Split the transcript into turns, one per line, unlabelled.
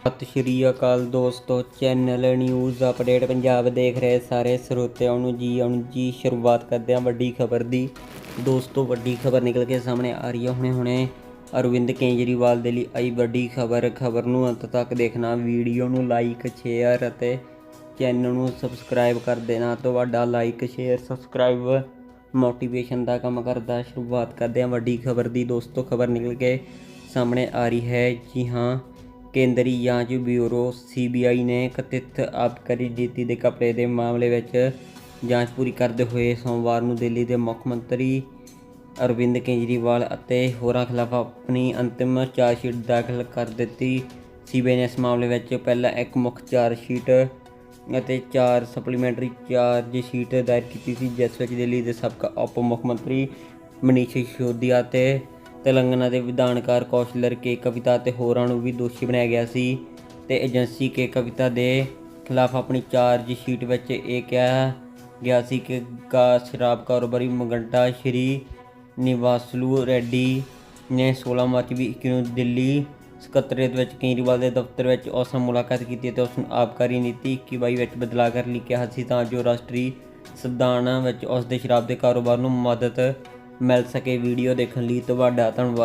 ਸਤਿ ਸ਼੍ਰੀ ਅਕਾਲ ਦੋਸਤੋ channel news update Punjab ਦੇਖ ਰਹੇ ਸਾਰੇ ਸਰੋਤਿਆਂ ਨੂੰ ਜੀ ਆਉਣ ਜੀ ਸ਼ੁਰੂਆਤ ਕਰਦੇ ਹਾਂ ਵੱਡੀ ਖਬਰ ਦੀ। ਦੋਸਤੋ, ਵੱਡੀ ਖਬਰ ਨਿਕਲ ਕੇ ਸਾਹਮਣੇ ਆ ਰਹੀ ਹੈ। ਹੁਣੇ ਹੁਣੇ ਅਰਵਿੰਦ ਕੇਜਰੀਵਾਲ ਦੇ ਲਈ ਆਈ ਵੱਡੀ ਖਬਰ। ਖਬਰ ਨੂੰ ਅੰਤ ਤੱਕ ਦੇਖਣਾ, ਵੀਡੀਓ ਨੂੰ ਲਾਈਕ ਸ਼ੇਅਰ ਅਤੇ ਚੈਨਲ ਨੂੰ ਸਬਸਕ੍ਰਾਈਬ ਕਰ ਦੇਣਾ। ਤੁਹਾਡਾ ਲਾਈਕ ਸ਼ੇਅਰ ਸਬਸਕ੍ਰਾਈਬ ਮੋਟੀਵੇਸ਼ਨ ਦਾ ਕੰਮ ਕਰਦਾ। ਸ਼ੁਰੂਆਤ ਕਰਦੇ ਹਾਂ ਵੱਡੀ ਖਬਰ ਦੀ। ਦੋਸਤੋ, ਖਬਰ ਨਿਕਲ ਕੇ ਸਾਹਮਣੇ ਆ ਰਹੀ ਹੈ। ਜੀ ਹਾਂ ਕੇਂਦਰੀ ਜਾਂਚ ਬਿਊਰੋ ਸੀਬੀਆਈ ਨੇ ਕਥਿਤ ਆਬਕਾਰੀ ਨੀਤੀ ਦੇ ਕਪੜੇ ਦੇ ਮਾਮਲੇ ਵਿੱਚ ਜਾਂਚ ਪੂਰੀ ਕਰਦੇ ਹੋਏ ਸੋਮਵਾਰ ਨੂੰ ਦਿੱਲੀ ਦੇ ਮੁੱਖ ਮੰਤਰੀ ਅਰਵਿੰਦ ਕੇਜਰੀਵਾਲ ਅਤੇ ਹੋਰਾਂ ਖਿਲਾਫ ਆਪਣੀ ਅੰਤਿਮ ਚਾਰਜਸ਼ੀਟ ਦਾਖਲ ਕਰ ਦਿੱਤੀ। ਸੀਬੀਆਈ ਨੇ ਇਸ ਮਾਮਲੇ ਵਿੱਚ ਪਹਿਲਾਂ ਇੱਕ ਮੁੱਖ ਚਾਰਜਸ਼ੀਟ ਅਤੇ ਚਾਰ ਸਪਲੀਮੈਂਟਰੀ ਚਾਰਜਸ਼ੀਟ ਦਾਇਰ ਕੀਤੀ ਸੀ, ਜਿਸ ਵਿੱਚ ਦਿੱਲੀ ਦੇ ਸਾਬਕਾ ਉਪ ਮੁੱਖ ਮੰਤਰੀ ਮਨੀਸ਼ ਸਿਸੋਦੀਆ ਅਤੇ ਤੇਲੰਗਾਨਾ ਦੇ ਵਿਧਾਨਕਾਰ ਕੌਸ਼ਲਰ ਕੇ ਕਵਿਤਾ ਤੇ ਹੋਰਾਂ ਨੂੰ ਵੀ ਦੋਸ਼ੀ ਬਣਾਇਆ ਗਿਆ ਸੀ ਤੇ ਏਜੰਸੀ ਕੇ ਕਵਿਤਾ ਦੇ ਖਿਲਾਫ ਆਪਣੀ ਚਾਰਜ ਸ਼ੀਟ ਵਿੱਚ ਇਹ ਕਿਹਾ ਗਿਆ ਸੀ ਕਿ ਕਾ ਸ਼ਰਾਬ ਕਾਰੋਬਾਰੀ ਮਗੰਟਾ ਸ਼੍ਰੀ ਨਿਵਾਸਲੂ ਰੈਡੀ ਨੇ 16 ਮਾਰਚ ਵੀ ਨੂੰ ਦਿੱਲੀ ਸਕੱਤਰੇਤ ਵਿੱਚ ਕੇਜਰੀਵਾਲ ਦੇ ਦਫ਼ਤਰ ਵਿੱਚ ਉਸ ਨਾਲ ਮੁਲਾਕਾਤ ਕੀਤੀ ਤੇ ਉਸ ਨੂੰ ਆਬਕਾਰੀ ਨੀਤੀ 21 ਵਿੱਚ ਬਦਲਾਅ ਕਰਨ ਲਈ ਕਿਹਾ ਸੀ ਤਾਂ ਜੋ ਰਾਸ਼ਟਰੀ ਸੰਵਿਧਾਨ ਵਿੱਚ ਉਸ ਦੇ ਸ਼ਰਾਬ ਦੇ ਕਾਰੋਬਾਰ ਨੂੰ ਮਦਦ ਮਿਲ ਸਕੇ ਵੀਡੀਓ ਦੇਖਣ ਲਈ ਤੁਹਾਡਾ ਧੰਨਵਾਦ।